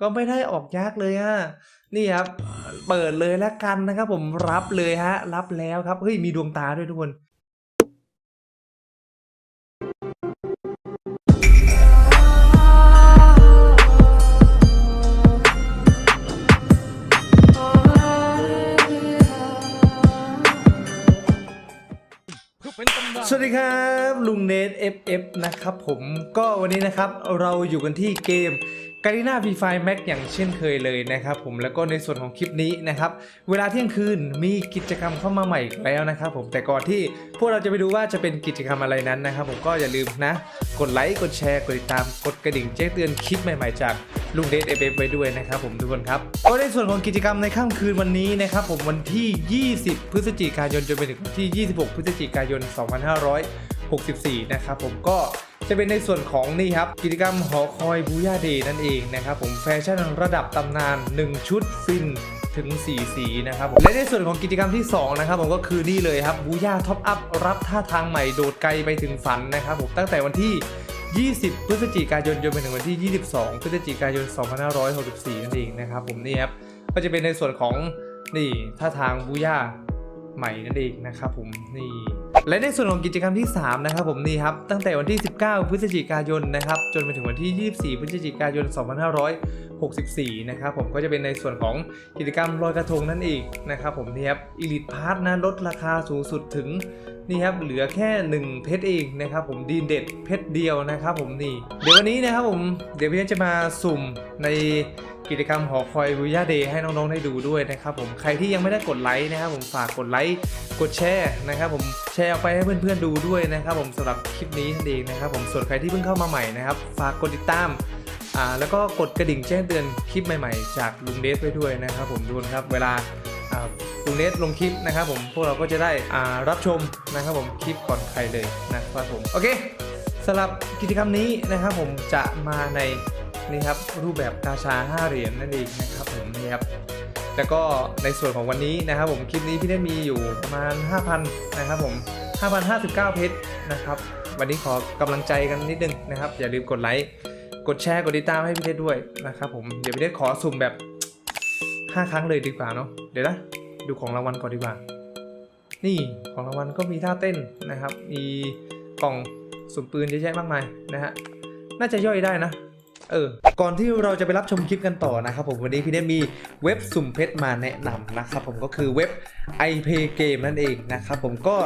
ก็ไม่ได้ออกยากเลยอะนี่ครับเปิดเลยแล้วกันนะครับผมรับเลยฮะ รับแล้วครับเฮ้ยมีดวงตาด้วยทุกคนสวัสดีครับลุงเนท FF นะครับผมก็วันนี้นะครับเราอยู่กันที่เกม การีนาฟีไฟแม็กอย่างเช่นเคยเลยนะครับผมแล้วก็ในส่วนของคลิปนี้นะครับเวลาเที่ยงคืนมีกิจกรรมเข้ามาใหม่อีกแล้วนะครับผมแต่ก่อนที่พวกเราจะไปดูว่าจะเป็นกิจกรรมอะไรนั้นนะครับผมก็อย่าลืมนะ กดไลค์กดแชร์กดติดตามกดกระดิ่งแจ้งเตือนคลิปใหม่ๆจากลุงเดท FF ไว้ด้วยนะครับผมทุกคนครับก็ในส่วนของกิจกรรมในค่ำคืนวันนี้นะครับผมวันที่ 20 พฤศจิกายนจนไปถึงวันที่ 26 พฤศจิกายน 2564 นะครับผมก็ จะเป็นในส่วนของนี่ครับ กิจกรรมหอคอยบูย่าเดย์นั่นเองนะครับผมแฟชั่นระดับตำนาน 1 ชุดฟินถึง 4 สีนะครับผมและในส่วนของกิจกรรมที่ 2 นะครับผมก็คือนี่เลยครับบูย่าท็อปอัพรับท่าทางใหม่โดดไกลไปถึงฝันนะครับผมตั้งแต่วันที่20 พฤศจิกายนจนไปถึงวันที่ 22 พฤศจิกายน 2564 นั่นเองนะครับผมนี่ครับ ก็จะเป็นในส่วนของนี่ท่าทางบูย่าใหม่นั่นเองนะครับผมนี่ และในส่วนของกิจกรรมที่ 3 นะครับผมนี่ครับ ตั้งแต่วันที่ 19 พฤศจิกายนนะครับจนไปถึงวันที่ 24 พฤศจิกายน 2564 นะครับผมก็จะเป็นในส่วนของกิจกรรมลอยกระทงนั่นเองนะครับผมนี่ครับอีลิทพาร์ทนะลดราคาสูงสุดถึงนี่ครับเหลือแค่ 1 เพชรเองนะครับผมดีนเด็ดเพชรเดียวนะครับผมนี่เดี๋ยววันนี้นะครับผมเดี๋ยวพี่จะมาสุ่มในกิจกรรมหอคอยวิยาเดย์ให้น้องๆได้ดูด้วยนะครับผมใครที่ยังไม่ได้กดไลค์นะครับผมฝากกดไลค์กดแชร์นะครับผม แชร์ออกไปให้เพื่อนๆดูด้วยนะครับ ผมสำหรับคลิปนี้นั่นเองนะครับ ผมส่วนใครที่เพิ่งเข้ามาใหม่นะครับฝากกดติดตามอ่าแล้วก็กดกระดิ่งแจ้งเตือนคลิปใหม่ๆ จากลุงเดฟไปด้วยนะครับ ผมดูนะครับเวลาอ่าลุงเดฟลงคลิปนะครับผมพวกเราก็จะได้อ่ารับชมนะครับผมคลิปก่อนใครเลยนะครับผมโอเคสำหรับกิจกรรมนี้นะครับผมจะมาในนี่ครับรูปแบบกาชา 5 เหรียญนั่นเองนะครับผมนี่ครับ แล้วก็ในส่วนของวันนี้นะครับผมคลิปนี้พี่ได้มีอยู่ประมาณ 5,000 นะครับผม 5,059 เพชรนะครับวันนี้ขอกำลังใจกันนิดนึงนะครับ อย่าลืมกดไลค์กดแชร์กดติดตามให้พี่เทศด้วยนะครับผมเดี๋ยวพี่เทศขอสุ่มแบบ 5 ครั้งเลยดีกว่าเนาะเดี๋ยวนะดูของรางวัลก่อนดีกว่า นี่ของรางวัลก็มีท่าเต้นนะครับ มีกล่องสุ่มปืนเยอะแยะมากมายนะฮะน่าจะย่อยได้นะ เออ ก่อนที่เราจะไปรับชมคลิปกันต่อนะครับผมวันนี้พี่ได้มีเว็บสุ่มเพชรมาแนะนำนะครับผมก็คือเว็บ iPay Game นั่นเองนะครับผมก็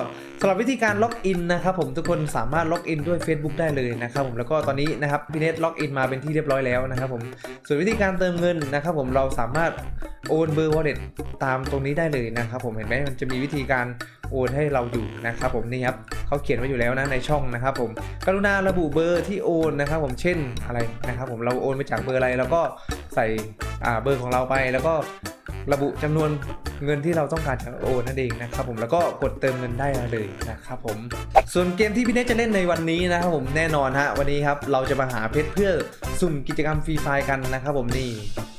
สำหรับวิธีการล็อกอินนะครับผมทุกคนสามารถล็อกอินด้วย Facebook ได้เลยนะครับผมแล้วก็ตอนนี้นะครับพี่เนทล็อกอินมาเป็นที่เรียบร้อยแล้วนะครับผมส่วนวิธีการเติมเงินนะครับผมเราสามารถโอนเบอร์ wallet ตามตรงนี้ได้เลยนะครับผมเห็นไหมมันจะมีวิธีการโอนให้เราอยู่นะครับผมนี่ครับเขาเขียนไว้อยู่แล้วนะในช่องนะครับผมกรุณาระบุเบอร์ที่โอนนะครับผมเช่นอะไรนะครับผมเราโอนมาจากเบอร์อะไรแล้วก็ใส่อ่าเบอร์ของเราไปแล้วก็ระบุจำนวนเงินที่เราต้องการจะโอนนั่นเองนะครับผมแล้วก็กดเติมเงินได้เลยนะครับผมส่วนเกมที่พี่เนทจะเล่นในวันนี้นะครับผมแน่นอนฮะวันนี้ครับเราจะมาหาเพชรเพื่อสุ่มกิจกรรมฟรีไฟกันนะครับผมนี่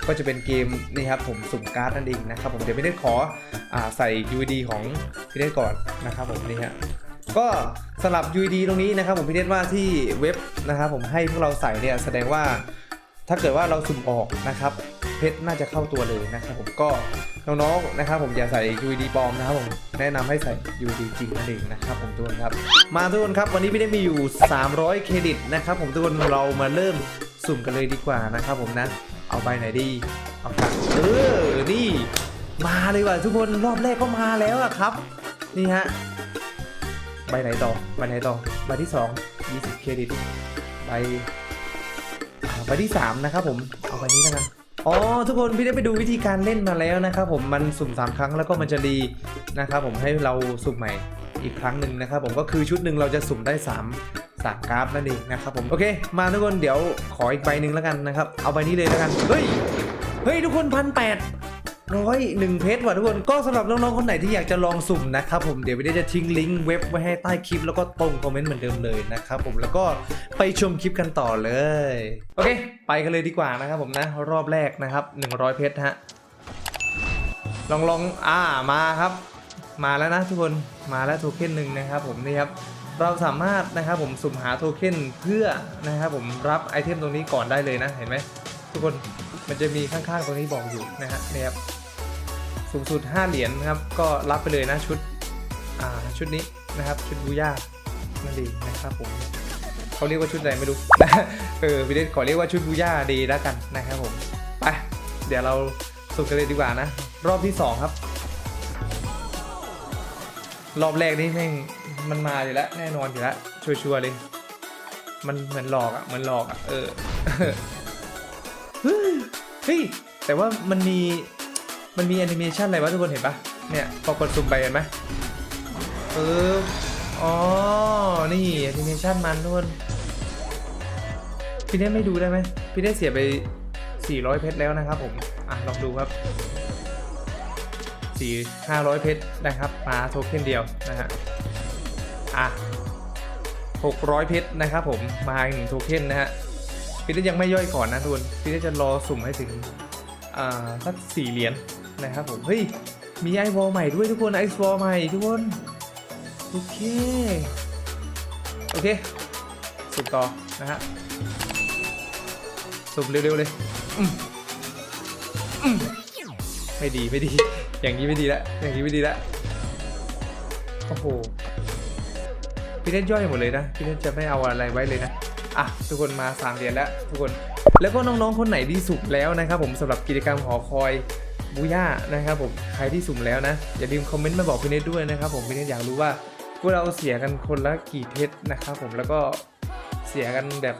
ก็จะเป็นเกมนี่ครับผมสุ่มการ์ดนั่นเองนะครับผมเดี๋ยวพี่เนทขออ่าใส่ UD ของพี่เนทก่อนนะครับผมนี่ฮะ ก็สำหรับ UID ตรงนี้นะครับผมพี่เนตว่าที่เว็บนะครับผมให้พวกเราใส่เนี่ยแสดงว่าถ้าเกิดว่าเราสุ่มออกนะครับเพชรน่าจะเข้าตัวเลยนะครับผมก็น้องๆนะครับผมอย่าใส่ UID ปลอมนะครับผมแนะนำให้ใส่ UID จริงนั่นเองนะครับผมทุกคนครับ มาทุกคนครับวันนี้พี่ได้มีอยู่ 300 เครดิตนะครับผมทุกคนเรามาเริ่มสุ่มกันเลยดีกว่านะครับผมนะ เอาไปไหนดีเอาครับเออนี่มาเลยว่ะทุกคนรอบแรกก็มาแล้วอะครับ นี่ฮะ ใบไหนต่อใบไหนต่อใบที่2 20เครดิตใบใบที่3นะครับผมเอาใบนี้แล้วกันอ๋อทุกคนพี่ได้ไปดูวิธีการเล่นมาแล้วนะครับผมมันสุ่ม 3 ครั้งแล้วก็มันจะรีนะครับผมให้เราสุ่มใหม่อีกครั้งหนึ่งนะครับผมก็คือชุดหนึ่งเราจะสุ่มได้3สามการ์ดนั่นเองนะครับผมโอเค มาทุกคนเดี๋ยวขออีกใบหนึ่งแล้วกันนะครับ เอาใบนี้เลยแล้วกัน เฮ้ย เฮ้ย ทุกคนพันแปด ร้อยหนึ่งเพชรว่ะทุกคนก็สำหรับน้องๆคนไหนที่อยากจะลองสุ่มนะครับผมเดี๋ยววิดีโอจะทิ้งลิงก์เว็บไว้ให้ใต้คลิปแล้วก็ตรงคอมเมนต์เหมือนเดิมเลยนะครับผมแล้วก็ไปชมคลิปกันต่อเลยโอเค ไปกันเลยดีกว่านะครับผมนะรอบแรกนะครับ 100 เพชรฮะลองลองอ่ามาครับ มาแล้วนะทุกคนมาแล้วโทเค็นหนึ่งนะครับผมนี่ครับเราสามารถนะครับผมสุ่มหาโทเค็นเพื่อนะครับผมรับไอเทมตรงนี้ก่อนได้เลยนะเห็นไหมทุกคนมันจะมีข้างๆตรงนี้บอกอยู่นะฮะเนี่ยครับ สูงสุด 5 เหรียญนะครับ ก็รับไปเลยนะชุดชุดนี้นะครับ ชุดบูย่านั่นเองนะครับผมเขาเรียกว่าชุดอะไรไม่รู้เออพี่เดขอเรียกว่าชุดบูย่าดีแล้วกันนะครับผมไปเดี๋ยวเราสุ่มกันเลยดีกว่านะ รอบที่สองครับ รอบแรกนี่แม่งมันมาอยู่แล้ว แน่นอนอยู่แล้วชัวร์ๆเลย มันเหมือนหลอกอะเหมือนหลอกอะเออเฮ้ยแต่ว่ามันมี มันมีแอนิเมชันอะไรวะทุกคนเห็นปะเนี่ยพอกดซุ่มไปเห็นไหมเอออ๋อ นี่แอนิเมชันมันทุกคนพี่เน่ไม่ดูได้ไหมพี่เน่เสียไป 400 เพชรแล้วนะครับผม อะ ลองดูครับสี่ห้าร้อยเพชรนะครับ มาโทเค็นเดียวนะฮะ อะหกร้อยเพชรนะครับผม มาอีกหนึ่งโทเค็นนะฮะ พี่ได้ยังไม่ย่อยก่อนนะทุกคน พี่ได้จะรอสุ่มให้ถึง อ่า สักสี่เหรียญ นะครับผม เฮ้ย มีไอวอลใหม่ด้วยทุกคนไอวอลใหม่ทุกคน โอเค โอเคสุ่มต่อนะฮะสุ่มเร็วๆเลยไม่ดีไม่ดี อย่างนี้ไม่ดีละอย่างนี้ไม่ดีละโอ้โหพี่เล่นย่อยหมดเลยนะพี่เล่นจะไม่เอาอะไรไว้เลยนะอะทุกคนมาสามเหรียญแล้วทุกคน แล้วก็น้องๆคนไหนที่สุ่มแล้วนะครับผมสำหรับกิจกรรมหอคอย บูย่านะครับผมใครที่สุ่มแล้วนะ อย่าลืมคอมเมนต์มาบอกพี่เนทด้วยนะครับผมพี่เนทอยากรู้ว่าพวกเราเสียกันคนละกี่เพชรนะครับผมแล้วก็เสียกันแบบ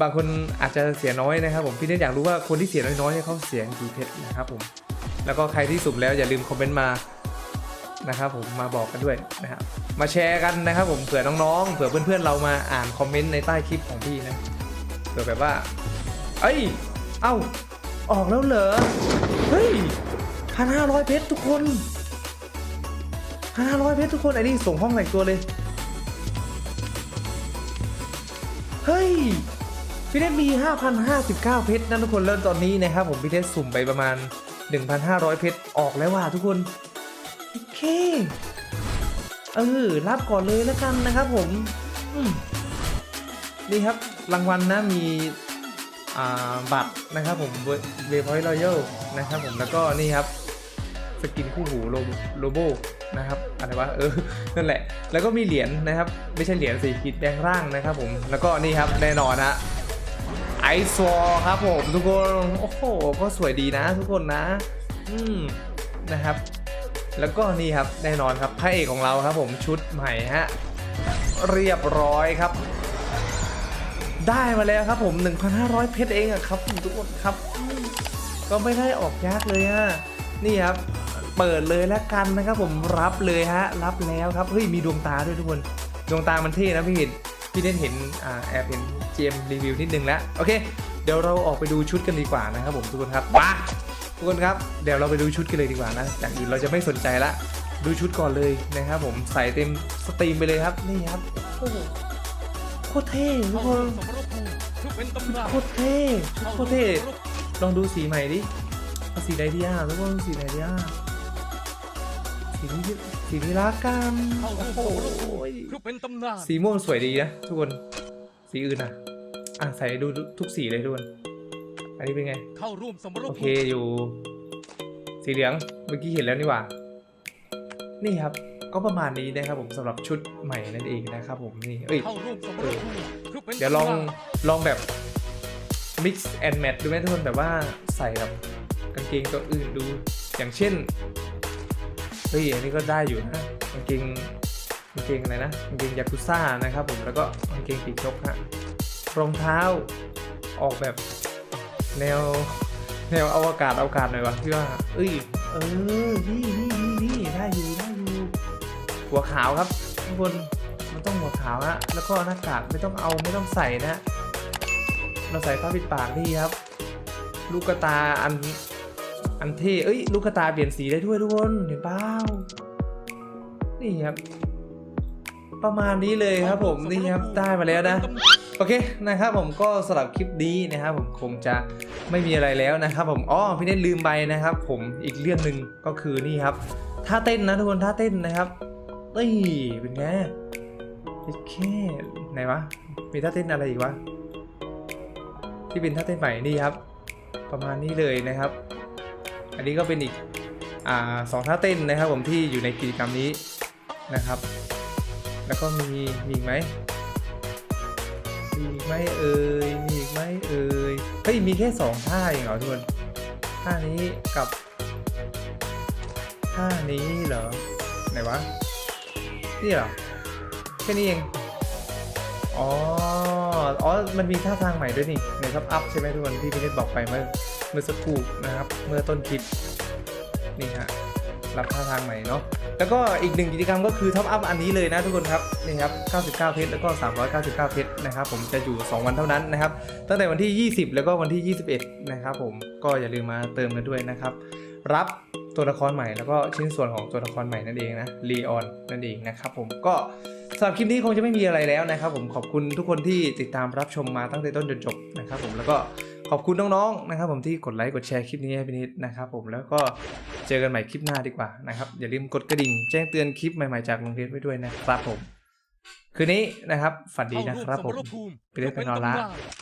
บางคนอาจจะเสียน้อยนะครับผมพี่เนทอยากรู้ว่าคนที่เสียน้อยๆเนี่ยเขาเสียกี่เพชรนะครับผมแล้วก็ใครที่สุ่มแล้วอย่าลืมคอมเมนต์มานะครับผมมาบอกกันด้วยนะครับมาแชร์กันนะครับผมเผื่อน้องๆเผื่อเพื่อนๆเรามาอ่านคอมเมนต์ในใต้คลิปของพี่นะเผื่อแบบว่า เอ้ย เอ้า ออกแล้วเหรอ เฮ้ยพันห้าร้อยเพชรทุกคนพันห้าร้อยเพชรทุกคนไอ้นี่ส่งห้องแต่งตัวเลย เฮ้ยพี่เทสมี 5,059 เพชรนะทุกคนแล้วตอนนี้นะครับผมพี่เทสสุ่มไปประมาณ 1,500 เพชรออกแล้วว่ะทุกคน โอเค เออ รับก่อนเลยแล้วกันนะครับผมมนี่ครับรางวัลนะมี บัตรนะครับผมเวพอยต์รอยัลนะครับผมแล้วก็นี่ครับสกินคู่หูโลโบนะครับอะไรวะเออนั่นแหละ แล้วก็มีเหรียญนะครับ ไม่ใช่เหรียญสีขีดแดงร่างนะครับผมแล้วก็นี่ครับแน่นอนฮะไอซ์วอลครับผมทุกคนโอ้โหก็สวยดีนะทุกคนนะ อืมนะครับ แล้วก็นี่ครับแน่นอนครับพระเอกของเราครับผมชุดใหม่ฮะเรียบร้อยครับ ได้มาแล้วครับผม 1,500 เพชรเองอะครับทุกคนครับ ก็ไม่ได้ออกยากเลยอะนี่ครับ เปิดเลยแล้วกันนะครับผมรับเลยฮะ รับแล้วครับ เฮ้ย มีดวงตาด้วยทุกคน ดวงตามันเท่นะพี่เห็นพี่เล่นเห็นอ่าแอบเห็นเจมรีวิวนิดนึงแล้ว โอเค เดี๋ยวเราออกไปดูชุดกันดีกว่านะครับผมทุกคนครับมาทุกคนครับ เดี๋ยวเราไปดูชุดกันเลยดีกว่านะอย่างอื่นเราจะไม่สนใจละ ดูชุดก่อนเลยนะครับผมใส่เต็มสตรีมไปเลยครับ นี่ครับโอ้โห คตรเท่ทุกคนโคตรเท่ชุดโคตรเท่ลองดูสีใหม่ดิเอาสีใดดีอะทุกคนสีไหนดีอะสีนี้สีนี้ละกันโอ้โหคือเป็นตำนานสีม่วงสวยดีนะทุกคนสีอื่นอะอะใส่ดูทุกสีเลยทุกคนอันนี้เป็นไงเข้าร่วมสมรโอภูเคมิอยู่ สีเหลืองเมื่อกี้เห็นแล้วนี่หว่า นี่ครับ ก็ประมาณนี้นะครับผมสำหรับชุดใหม่นั่นเองนะครับผมนี่เอ้ยเข้าร่วมสมรภูมิคือเป็นเดี๋ยวลองตำนานลองแบบ mix and match ดูไหมทุกคนแบบว่าใส่กับกางเกงตัวอื่นดู อย่างเช่นเฮ้ยอันนี้ก็ได้อยู่นะกางเกงกางเกงอะไรนะกางเกงยากุซ่านะครับผมแล้วก็กางเกงปีกนกฮะรองเท้าออกแบบแนวแนวอวกาศอวกาศหน่อยวะพี่ว่าเอ้ยเออนี่นี่นี่นี่ได้อยู่ได้อยู่ หัวขาวครับทุกคนมันต้องหัวขาวฮะแล้วก็หน้ากากไม่ต้องเอาไม่ต้องใส่นะเราใส่ผ้าปิดปากนี่ครับ ลูกกตาอันอันเท่เอ้ย ลูกกตาเปลี่ยนสีได้ด้วยทุกคนเห็นเปล่านี่ครับ ประมาณนี้เลยครับผมนี่ครับได้มาแล้วนะโอเคนะครับผมก็สำหรับคลิปนี้นะครับผมคงจะไม่มีอะไรแล้วนะครับ ผมอ๋อพี่เน้นลืมไปนะครับ ผมอีกเรื่องหนึ่งก็คือนี่ครับท่าเต้นนะทุกคนท่าเต้นนะครับ นี่เป็นไงโอเคไหนวะ มีท่าเต้นอะไรอีกวะ ที่เป็นท่าเต้นใหม่นี่ครับ ประมาณนี้เลยนะครับ อันนี้ก็เป็นอีกอ่าสองท่าเต้นนะครับ ผมที่อยู่ในกิจกรรมนี้นะครับ แล้วก็มีมีอีกไหมมีอีกไหมเอ่ยมีอีกไหมเอ่ยเฮ้ยมีแค่สองท่าเองเหรอทุกคนท่านี้กับท่านี้เหรอไหนวะ นี่เหรอแค่นี้เอง อ๋อ อ๋อ มันมีท่าทางใหม่ด้วยนี่ในะครับอัพใช่ไหมทุกคนที่พี่เนตบอกไปเมื่อเมื่อสักครู่นะครับ เมื่อต้นคลิป นี่ฮะ รับท่าทางใหม่เนาะ แล้วก็อีกหนึ่งกิจกรรมก็คือท็อปอัพอันนี้เลยนะทุกคนครับ นี่ครับ 99 เพชรแล้วก็ 399 เพชรนะครับผมจะอยู่ 2 วันเท่านั้นนะครับ ตั้งแต่วันที่ 20 แล้วก็วันที่ 21 นะครับผม ก็อย่าลืมมาเติมกันด้วยนะครับ รับ ตัวละครใหม่แล้วก็ชิ้นส่วนของตัวละครใหม่นั่นเองนะลีออนนั่นเองนะครับผมก็สำหรับคลิปนี้คงจะไม่มีอะไรแล้วนะครับ ผมขอบคุณทุกคนที่ติดตามรับชมมาตั้งแต่ต้นจนจบนะครับ ผมแล้วก็ขอบคุณน้องๆนะครับ ผมที่กดไลค์กดแชร์คลิปนี้ให้พี่นิดนะครับ ผมแล้วก็เจอกันใหม่คลิปหน้าดีกว่านะครับอย่าลืมกดกระดิ่งแจ้งเตือนคลิปใหม่ๆจากโรงเรียนไว้ด้วยนะครับผมคืนนี้นะครับฝันดีนะครับผมเข้าร่วมสมรภูมิไปเล่นไปนอนละเพื่อเป็ตำา